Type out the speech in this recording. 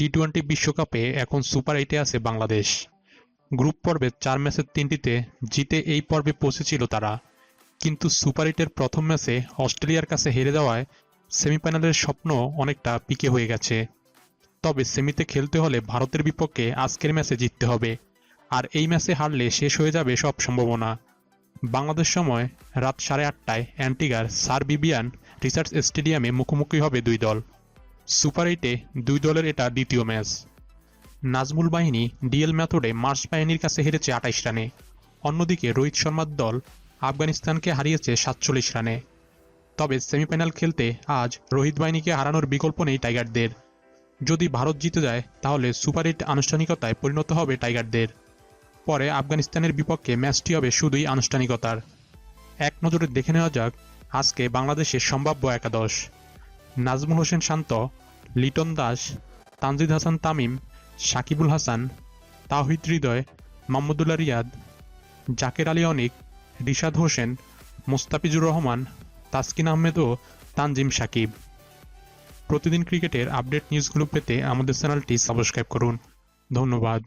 T twenty বিশ্বকাপে এখন super এইটে আছে বাংলাদেশ। গ্রুপ পর্বে চার ম্যাচের তিনটিতে জিতে এই পর্বে পৌঁছেছিল তারা। কিন্তু সুপার এইটের প্রথম ম্যাচে অস্ট্রেলিয়ার কাছে হেরে যাওয়ায় সেমিফাইনালের স্বপ্ন অনেকটা পিকে হয়ে গেছে। তবে সেমিতে খেলতে হলে ভারতের বিপক্ষে আজকের ম্যাচে জিততে হবে। আর এই ম্যাচে হারলে শেষ হয়ে যাবে সব সম্ভাবনা। বাংলাদেশ সময় রাত সাড়ে আটটায় অ্যান্টিগার সার বিবিয়ান রিসার্চ স্টেডিয়ামে মুখোমুখি হবে দুই দল। সুপার এইটে দুই দলের এটা দ্বিতীয় ম্যাচ। নাজমুল বাহিনী ডিএল ম্যাথডে মার্চ বাহিনীর কাছে হেরেছে আটাইশ রানে। অন্যদিকে রোহিত শর্মার দল আফগানিস্তানকে হারিয়েছে সাতচল্লিশ রানে। তবে সেমিফাইনাল খেলতে আজ রোহিত বাহিনীকে হারানোর বিকল্প নেই টাইগারদের। যদি ভারত জিতে যায়, তাহলে সুপার এইট আনুষ্ঠানিকতায় পরিণত হবে টাইগারদের। পরে আফগানিস্তানের বিপক্ষে ম্যাচটি হবে শুধুই আনুষ্ঠানিকতার। এক নজরে দেখে নেওয়া যাক, আজকে বাংলাদেশের সম্ভাব্য একাদশ। নাজমুল হোসেন শান্ত, লিটন দাস, তানজিদ হাসান তামিম, সাকিবুল হাসান তাহিদ হৃদয়, মাহমুদুল্লাহ রিয়াদ, জাকের আলী অনিক, রিশাদ হোসেন, মোস্তাফিজুর রহমান, তাসকিন আহমেদ ও তানজিম সাকিব। প্রতিদিন ক্রিকেটের আপডেট নিউজগুলো পেতে আমাদের চ্যানেলটি সাবস্ক্রাইব করুন। ধন্যবাদ।